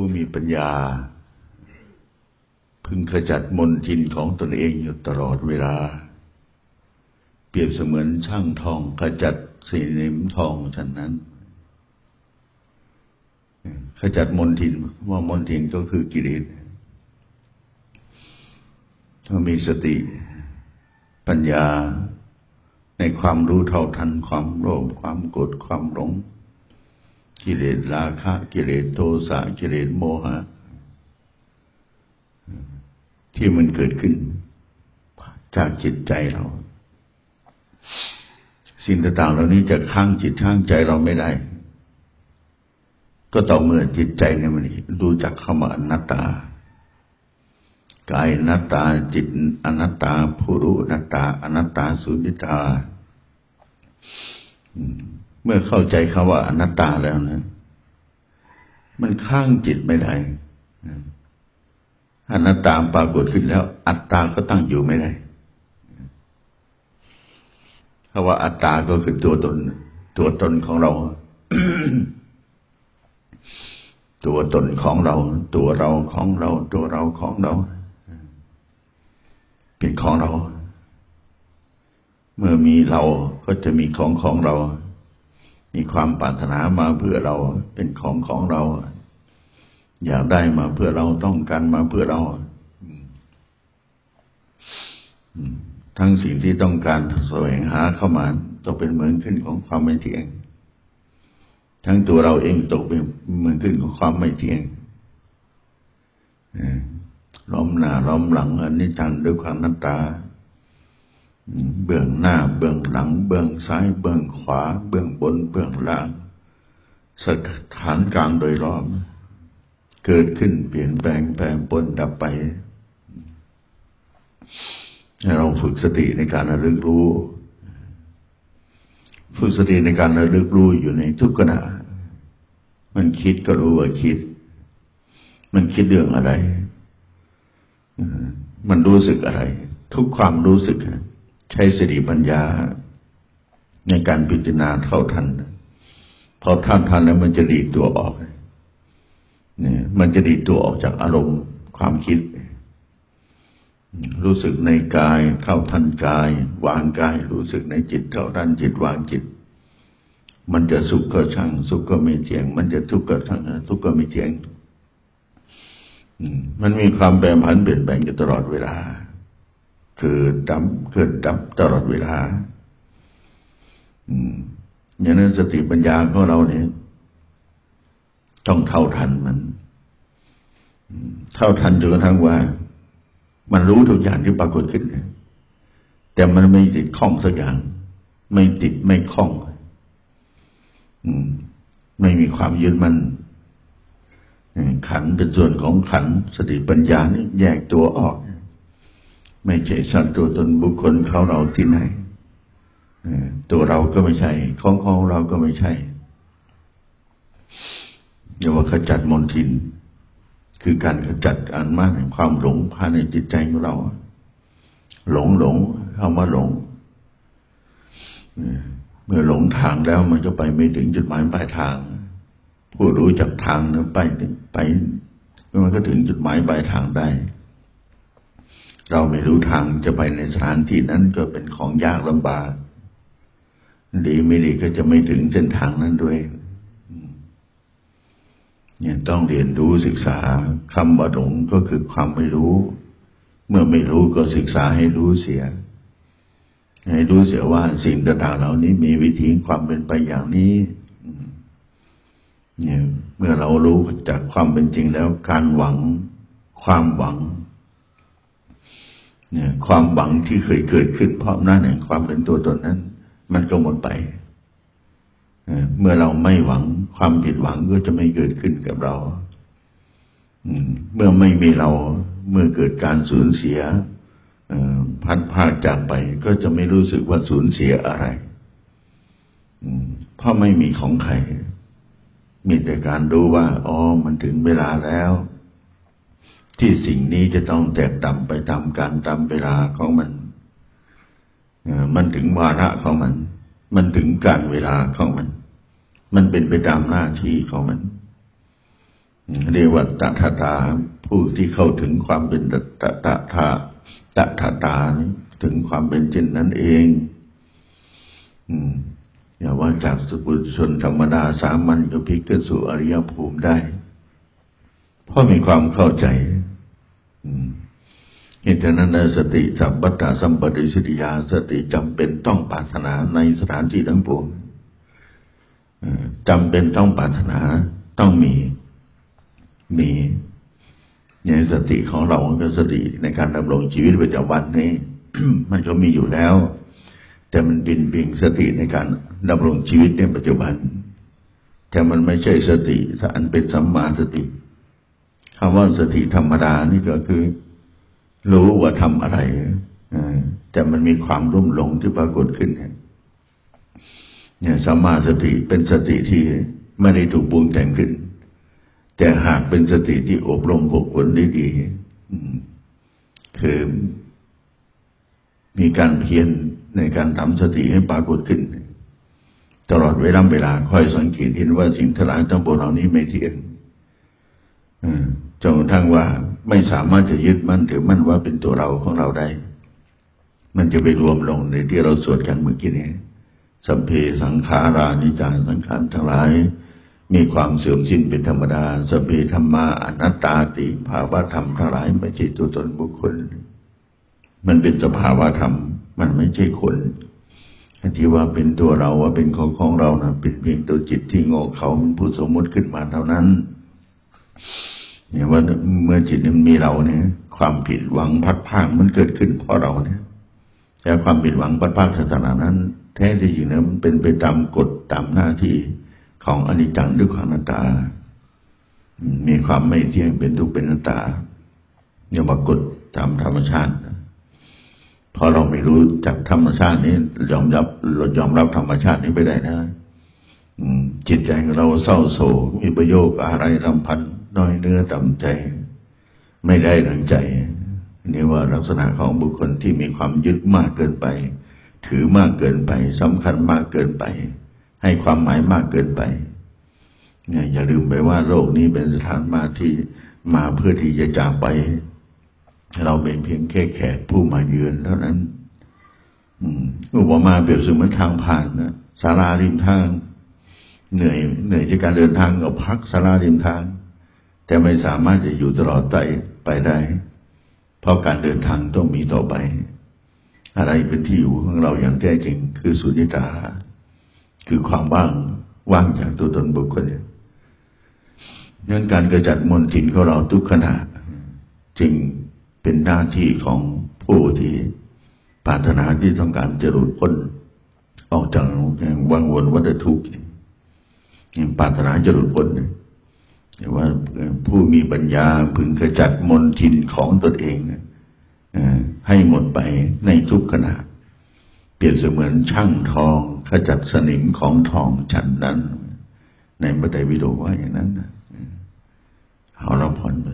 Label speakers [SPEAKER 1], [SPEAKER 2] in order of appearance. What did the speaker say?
[SPEAKER 1] ผู้มีปัญญา พึงขจัดมนทินของตนเองอยู่ตลอดเวลา เปรียบเสมือนช่างทองขจัดสีนิมทองฉะนั้น ขจัดมนทินว่ามนทินก็คือกิเลสถ้ามีสติปัญญาในความรู้เท่าทันความโลภความโกรธความหลง กิเลสราคะ กิเลสโทสะกิเลสโมหะที่มันเกิดขึ้น จากจิตใจเรา สิ่งต่างๆเหล่านี้จะค้างจิตค้างใจเราไม่ได้ ก็ต่อเมื่อจิตใจเนี่ยมันรู้จักขมาอนัตตากายอนัตตาจิตอนัตตาผู้รู้อนัตตาอนัตตาสุญญตา เมื่อเข้าใจคำว่าอนัตตาแล้วนะ มันข้างจิตไม่ได้อนัตตาปรากฏขึ้นแล้ว อัตตาก็ตั้งอยู่ไม่ได้เพราะว่าอัตตาก็คือตัวตน ตัวตนของเรา ตัวตนของเรา ตัวเราของเรา ตัวเราของเรา เป็นของเรา เมื่อมีเราก็จะมีของของเรา มีความปรารถนามาเพื่อเราเป็นของของเรา อยากได้มาเพื่อเราต้องการมาเพื่อเราทั้งสิ่งที่ต้องการแสวงหาเข้ามาต้องเป็นเหมือนขึ้นของความไม่เที่ยง ทั้งตัวเราเองตกเป็นเหมือนขึ้นของความไม่เที่ยงล้อมหน้าล้อมหลังอันนี้จังด้วยความนัตตา เบื้องหน้าเบื้องหลัง เบื้องซ้ายเบื้องขวา เบื้องบนเบื้องล่าง สถานกลางโดยรอบ เกิดขึ้นเปลี่ยนแปลงแปลงปนดับไปเราฝึกสติในการระลึกรู้ ฝึกสติในการระลึกรู้อยู่ในทุกขณะ มันคิดก็รู้ว่าคิด มันคิดเรื่องอะไร มันรู้สึกอะไร ทุกความรู้สึก ใช้สติปัญญาในการพิจารณาเท่าทันพอท่านทันแล้วมันจะดีตัวออกเนี่ยมันจะดีตัวออกจากอารมณ์ความคิด รู้สึกในกายเข้าทันกาย วางกาย รู้สึกในจิตเข้าทันจิตวางจิต มันจะสุขก็ช่างสุขก็ไม่เจียง มันจะทุกข์ก็ช่างทุกข์ก็ไม่เจียงมันมีความแปรผันเปลี่ยนแปลงอยู่ตลอดเวลา เกิดดับเกิดดับตลอดเวลาอย่างนั้นสติปัญญาของเราเนี่ยต้องเท่าทันมัน เท่าทันจนกระทั่งว่า มันรู้ทุกอย่างที่ปรากฏขึ้น แต่มันไม่ติดข้องสักอย่าง ไม่ติดไม่ข้องไม่มีความยึดมันขันเป็นส่วนของขันสติปัญญานี่แยกตัวออก ไม่ใช่สัตว์ตัวตนบุคคลเขาเราที่ไหนตัวเราก็ไม่ใช่ ของของเราก็ไม่ใช่เรียกว่าขจัดมนทิน คือการขจัดอันมากแห่งความหลงภายในจิตใจของเรา หลงหลงเข้ามาหลงเมื่อหลงทางแล้วมันก็ไปไม่ถึงจุดหมายปลายทาง ผู้รู้จักทางนั้นไปไปมันก็ถึงจุดหมายปลายทางได้ เราไม่รู้ทางจะไปในสถานที่นั้นก็เป็นของยากลำบาก ดีไม่ดีก็จะไม่ถึงเส้นทางนั้นด้วยเนี่ยต้องเรียนรู้ศึกษาคำว่าหลงก็คือความไม่รู้ เมื่อไม่รู้ก็ศึกษาให้รู้เสีย ให้รู้เสียว่าสิ่งต่างๆเหล่านี้มีวิธีความเป็นไปอย่างนี้เนี่ยเมื่อเรารู้จากความเป็นจริงแล้วการหวังความหวัง เนี่ยความหวังที่เคยเกิดขึ้นเพราะนั่นเองความเป็นตัวตนนั้น มันก็หมดไปเมื่อเราไม่หวังความผิดหวังก็จะไม่เกิดขึ้นกับเราเมื่อไม่มีเราเมื่อเกิดการสูญเสียพัดพาจากไป ก็จะไม่รู้สึกว่าสูญเสียอะไรเพราะไม่มีของใคร มีแต่การรู้ว่า อ๋อ มันถึงเวลาแล้ว ที่สิ่งนี้จะต้องแตกต่ำไปตามการตามเวลาของมัน มันถึงวาระของมัน มันถึงการเวลาของมัน มันเป็นไปตามหน้าที่ของมัน เรียกว่าตถาตา ผู้ที่เข้าถึงความเป็นตตตาตาตถาตาถึงความเป็นจริงนั้นเอง อืมอย่าว่าจากสุปุชนธรรมดาสามัญก็พลิกขึ้นสู่อริยภูมิได้ เพราะมีความเข้าใจ อืมเหตุนั้นสติสัมปตะสัมปติสิทธิยาสติจำเป็นต้องปรารถนาในสถานที่ทั้งปวงจำเป็นต้องปรารถนาต้องมีมีในสติของเราก็สติในการดำรงชีวิตประจำวันนี้ มันก็มีอยู่แล้ว แต่มันเป็นเพียงสติในการดำรงชีวิตในปัจจุบัน แต่มันไม่ใช่สติอันเป็นสัมมาสติ คำว่าสติธรรมดานี่ก็คือ รู้ว่าทำอะไรแต่มันมีความรุ่มหลงที่ปรากฏขึ้นเนี่ยสัมมาสติเป็นสติที่ไม่ได้ถูกปรุงแต่งขึ้น แต่หากเป็นสติที่อบรมบุคคลได้ดีคือมีการเพียรในการทำสติให้ปรากฏขึ้น ตลอดเวลาเวลาคอยสังเกตเห็นว่าสิ่งทั้งหลายทั้งปวงเหล่านี้ไม่เที่ยง จนกระทั่งว่าไม่สามารถจะยึดมั่นถือมั่นว่าเป็นตัวเราของเราได้ มันจะไปรวมลงในที่เราสวดกันเมื่อกี้นี้สัมเพสังขารานิจาสังขารทั้งหลาย มีความเสื่อมสิ้นเป็นธรรมดาสัมเปธรรมาอนัตตาติภาวะธรรมทั้งหลายไม่ใช่ตัวตนบุคคล มันเป็นสภาวะธรรม มันไม่ใช่คนที่ว่าเป็นตัวเราว่าเป็นของของเรานะเป็นเพียงตัวจิตที่โง่เขามันพูดสมมติขึ้นมาเท่านั้น เนี่ยว่าเมื่อจิตมันมีเราเนี่ย ความผิดหวังพัดพางมันเกิดขึ้นเพราะเราเนี่ยแต่ความผิดหวังพัดพางศาสนานั้น แท้ที่จริงเนะมันเป็นไปตามกฎตามหน้าที่ของอนิจจังด้วยความนัตตา มีความไม่เที่ยงเป็นทุกข์เป็นนัตตาอย่ามากดตามธรรมชาติพอเราไม่รู้จากธรรมชาตินี้ยอมรับเรายอมรับธรรมชาตินี้ไม่ได้นะจิตใจของเราเศร้าโศกมีประโยคอะไรรำพัน น้อยเนื้อต่ำใจ ไม่ได้ดังใจ นี่ว่าลักษณะของบุคคลที่มีความยึดมากเกินไป ถือมากเกินไปสำคัญมากเกินไป ให้ความหมายมากเกินไปอย่าลืมไปว่าโลกนี้เป็นสถานมาที่มาเพื่อที่จะจากไป เราเป็นเพียงแค่แขกผู้มาเยือนเท่านั้นอุปมาเปรียบเสมือนทางผ่านนะสาราริมทาง เหนื่อย เหนื่อยจากการเดินทางก็พักสาราริมทาง แต่ไม่สามารถจะอยู่ตลอดไปไปได้ เพราะการเดินทางต้องมีต่อไป อะไรเป็นที่อยู่ของเราอย่างแท้จริง คือสุญญตา คือความว่างว่างจากตัวตนบุคคลเนี่ยนั้นการกระจัดมลทินของเราทุกขณะ จึงเป็นหน้าที่ของผู้ที่ปรารถนาที่ต้องการจะหลุดพ้นออกจากวังวนวัฏทุกข์ปรารถนาจะหลุดพ้น แต่ว่าผู้มีปัญญาพึงกระจัดมนทินของตนเองให้หมดไปในทุกขณะ เปรียบเสมือนช่างทองขจัดสนิมของทองฉันนั้น ในบัไดวิโดว่าอย่างนั้นเอาเราผ่อนไป